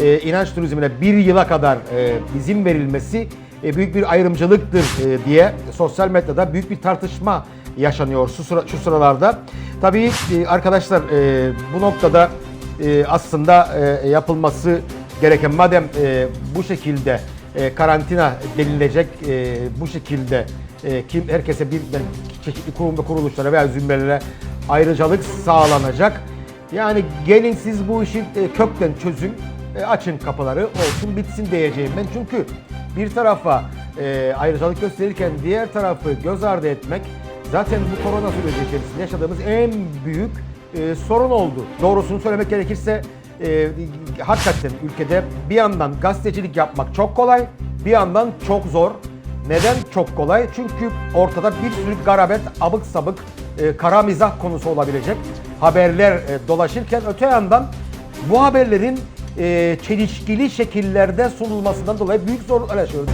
e, inanç turizmine bir yıla kadar e, izin verilmesi e, büyük bir ayrımcılıktır e, diye sosyal medyada büyük bir tartışma yaşanıyor şu, sıra, şu sıralarda. Tabii e, arkadaşlar e, bu noktada e, aslında e, yapılması gereken madem e, bu şekilde e, karantina denilecek e, bu şekilde e, kim herkese bir çeşitli kurum ve kuruluşlara veya zümrelere ayrıcalık sağlanacak. Yani gelin siz bu işi e, kökten çözün, e, açın kapıları olsun bitsin diyeceğim ben. Çünkü bir tarafa e, ayrıcalık gösterirken diğer tarafı göz ardı etmek zaten bu korona süreci içerisinde yaşadığımız en büyük sorun oldu. Doğrusunu söylemek gerekirse e, hakikaten ülkede bir yandan gazetecilik yapmak çok kolay, bir yandan çok zor. Neden çok kolay? Çünkü ortada bir sürü garabet, abık sabık, e, kara mizah konusu olabilecek haberler e, dolaşırken öte yandan bu haberlerin e, çelişkili şekillerde sunulmasından dolayı büyük zorluklar yaşıyoruz.